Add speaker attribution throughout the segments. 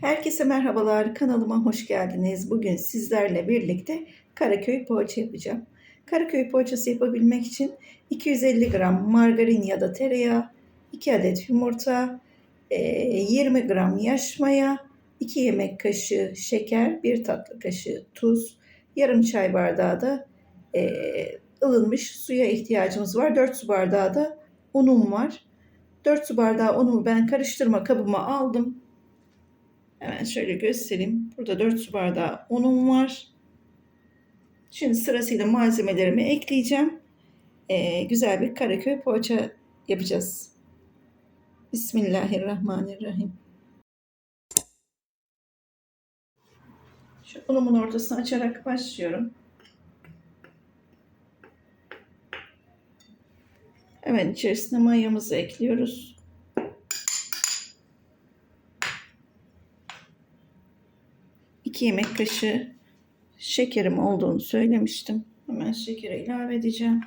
Speaker 1: Herkese merhabalar. Kanalıma hoş geldiniz. Bugün sizlerle birlikte Karaköy poğaça yapacağım. Karaköy poğaçası yapabilmek için 250 gram margarin ya da tereyağı, 2 adet yumurta, e, 20 gram yaş maya, 2 yemek kaşığı şeker, 1 tatlı kaşığı tuz, yarım çay bardağı da e, ılınmış suya ihtiyacımız var. 4 su bardağı da unum var. 4 su bardağı unumu ben karıştırma kabıma aldım. Hemen şöyle göstereyim. Burada 4 su bardağı unum var. Şimdi sırasıyla malzemelerimi ekleyeceğim. Ee, güzel bir karaköy poğaça yapacağız. Bismillahirrahmanirrahim. Şu unumun ortasını açarak başlıyorum. Hemen içerisine mayamızı ekliyoruz. İki yemek kaşığı şekerim olduğunu söylemiştim. Hemen şekeri ilave edeceğim.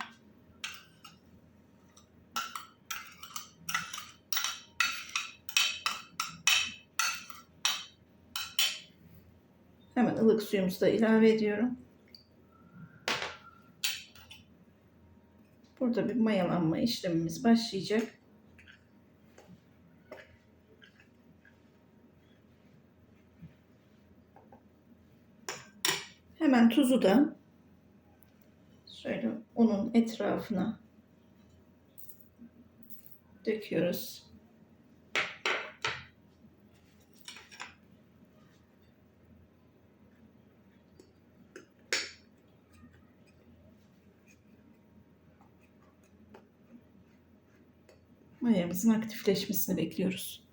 Speaker 1: Hemen ılık suyumuzu da ilave ediyorum. Burada bir mayalanma işlemimiz başlayacak. Hemen tuzu da şöyle unun etrafına döküyoruz. Mayamızın aktifleşmesini bekliyoruz.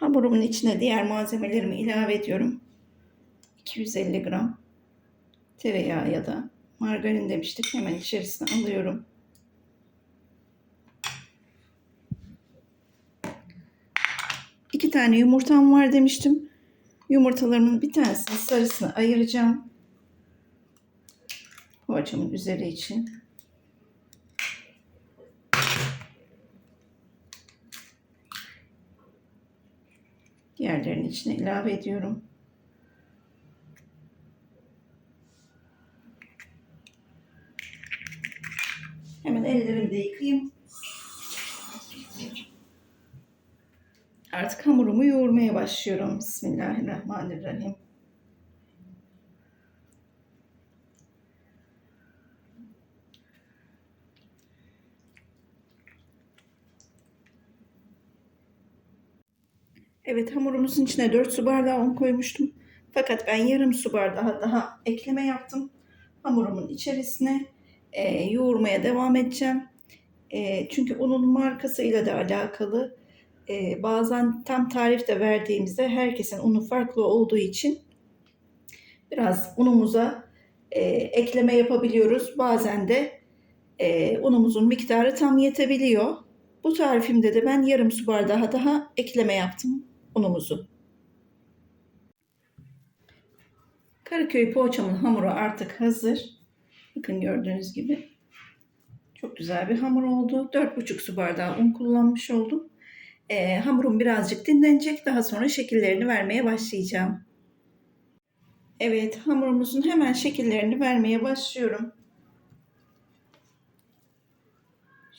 Speaker 1: Hamurumun içine diğer malzemelerimi ilave ediyorum. 250 gram tereyağı ya da margarin demiştik. Hemen içerisine alıyorum. İki tane yumurtam var demiştim. Yumurtalarımın bir tanesini sarısını ayıracağım. Poğaçamın üzeri için. Diğerlerinin içine ilave ediyorum. Hemen ellerimi de yıkayayım. Artık hamurumu yoğurmaya başlıyorum. Bismillahirrahmanirrahim. Evet hamurumuzun içine 4 su bardağı un koymuştum. Fakat ben yarım su bardağı daha ekleme yaptım. Hamurumun içerisine e, yoğurmaya devam edeceğim. E, çünkü unun markasıyla da alakalı. E, bazen tam tarifte verdiğimizde herkesin unu farklı olduğu için biraz unumuza e, ekleme yapabiliyoruz. Bazen de e, unumuzun miktarı tam yetebiliyor. Bu tarifimde de ben yarım su bardağı daha ekleme yaptım unumuzu. Karaköy poğaçamın hamuru artık hazır. Bakın gördüğünüz gibi. Çok güzel bir hamur oldu. 4,5 su bardağı un kullanmış oldum. Ee, hamurum birazcık dinlenecek. Daha sonra şekillerini vermeye başlayacağım. Evet hamurumuzun hemen şekillerini vermeye başlıyorum.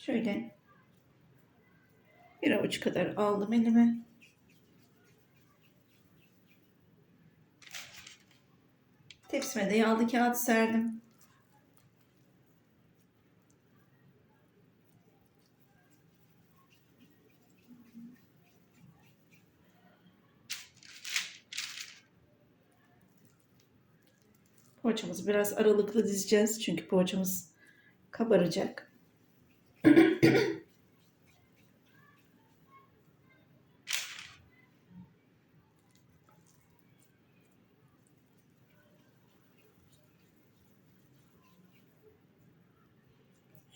Speaker 1: Şöyle bir avuç kadar aldım elime. Tepsime de yağlı kağıt serdim. Poğaçamızı biraz aralıklı dizeceğiz. Çünkü poğaçamız kabaracak.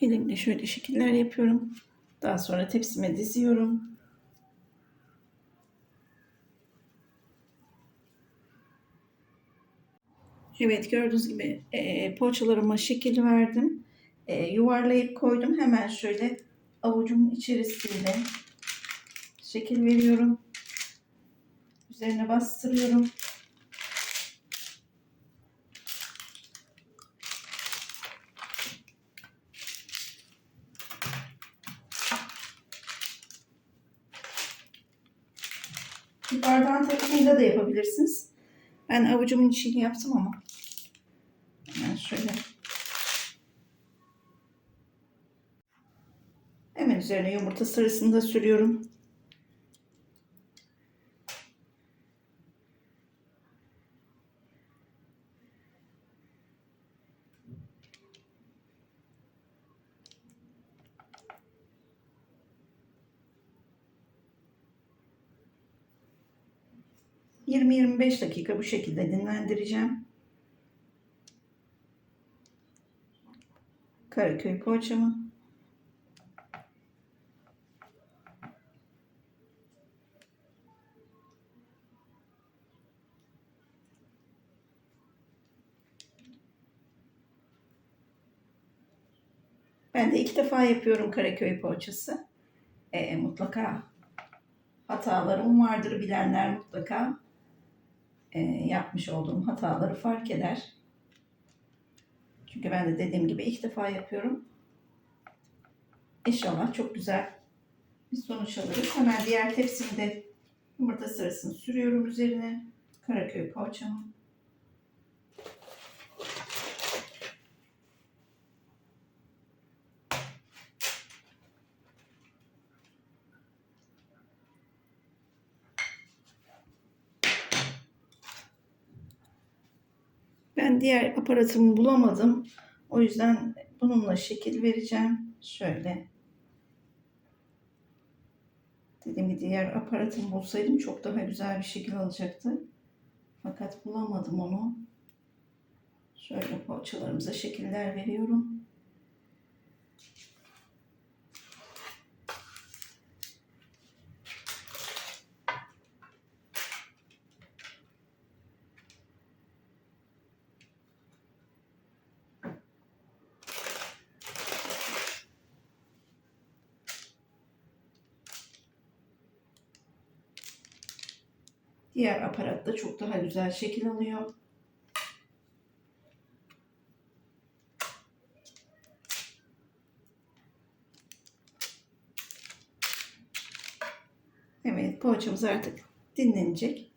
Speaker 1: Elimle şöyle şekiller yapıyorum. Daha sonra tepsime diziyorum. Evet gördüğünüz gibi e, poğaçalarıma şekil verdim. E, yuvarlayıp koydum. Hemen şöyle avucumun içerisinde şekil veriyorum. Üzerine bastırıyorum. Bardağın takımıyla da yapabilirsiniz. Ben avucumun içini yaptım ama. Şöyle. Hemen üzerine yumurta sarısını da sürüyorum. ...20-25 dakika bu şekilde dinlendireceğim. Karaköy poğaçamı. Ben de ilk defa yapıyorum Karaköy poğaçası. Ee, mutlaka hatalarım vardır. Bilenler mutlaka e, yapmış olduğum hataları fark eder. Çünkü ben de dediğim gibi ilk defa yapıyorum. İnşallah çok güzel bir sonuç alırız. Hemen diğer tepsimde yumurta sarısını sürüyorum üzerine. Karaköy poğaçamı. Diğer aparatımı bulamadım. O yüzden bununla şekil vereceğim. Şöyle. Dediğim gibi diğer aparatımı bulsaydım çok daha güzel bir şekil alacaktı. Fakat bulamadım onu. Şöyle poğaçalarımıza şekiller veriyorum. Diğer aparatta çok daha güzel şekil alıyor. Evet, poğaçamız artık dinlenecek.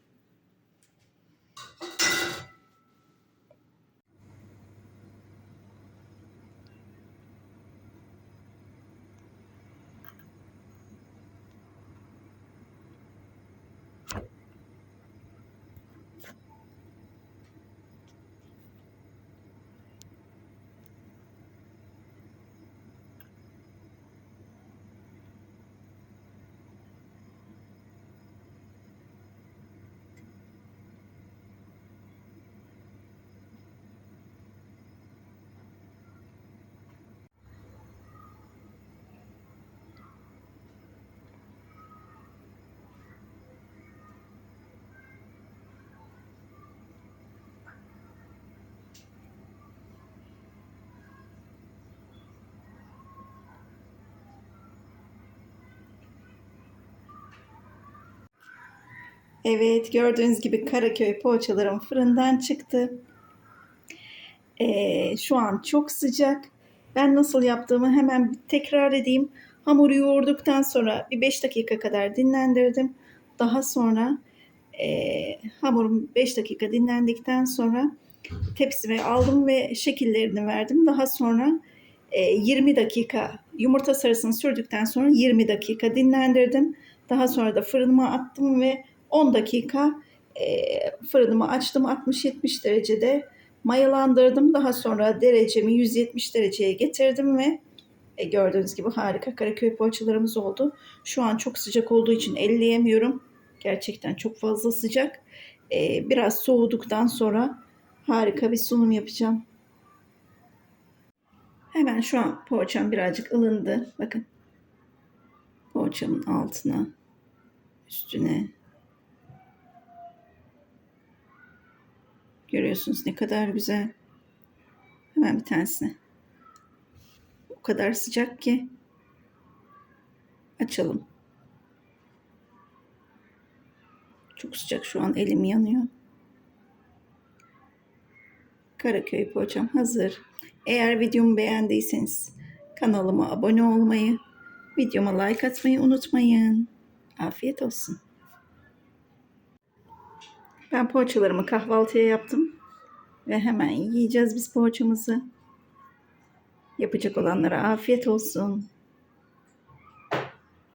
Speaker 1: Evet gördüğünüz gibi Karaköy poğaçalarım fırından çıktı. Ee, şu an çok sıcak. Ben nasıl yaptığımı hemen tekrar edeyim. Hamuru yoğurduktan sonra bir 5 dakika kadar dinlendirdim. Daha sonra e, hamurum 5 dakika dinlendikten sonra tepsime aldım ve şekillerini verdim. Daha sonra e, 20 dakika yumurta sarısını sürdükten sonra 20 dakika dinlendirdim. Daha sonra da fırınıma attım ve 10 dakika e, fırınımı açtım 60-70 derecede mayalandırdım. Daha sonra derecemi 170 dereceye getirdim ve e, gördüğünüz gibi harika karaköy poğaçalarımız oldu. Şu an çok sıcak olduğu için elleyemiyorum. Gerçekten çok fazla sıcak. E, biraz soğuduktan sonra harika bir sunum yapacağım. Hemen şu an poğaçam birazcık ılındı. Bakın. Poğaçamın altına, üstüne Görüyorsunuz ne kadar güzel. Hemen bir tanesini. O kadar sıcak ki. Açalım. Çok sıcak şu an elim yanıyor. Karaköy poğaçam hazır. Eğer videomu beğendiyseniz kanalıma abone olmayı, videoma like atmayı unutmayın. Afiyet olsun. Ben poğaçalarımı kahvaltıya yaptım. Ve hemen yiyeceğiz biz poğaçamızı. Yapacak olanlara afiyet olsun.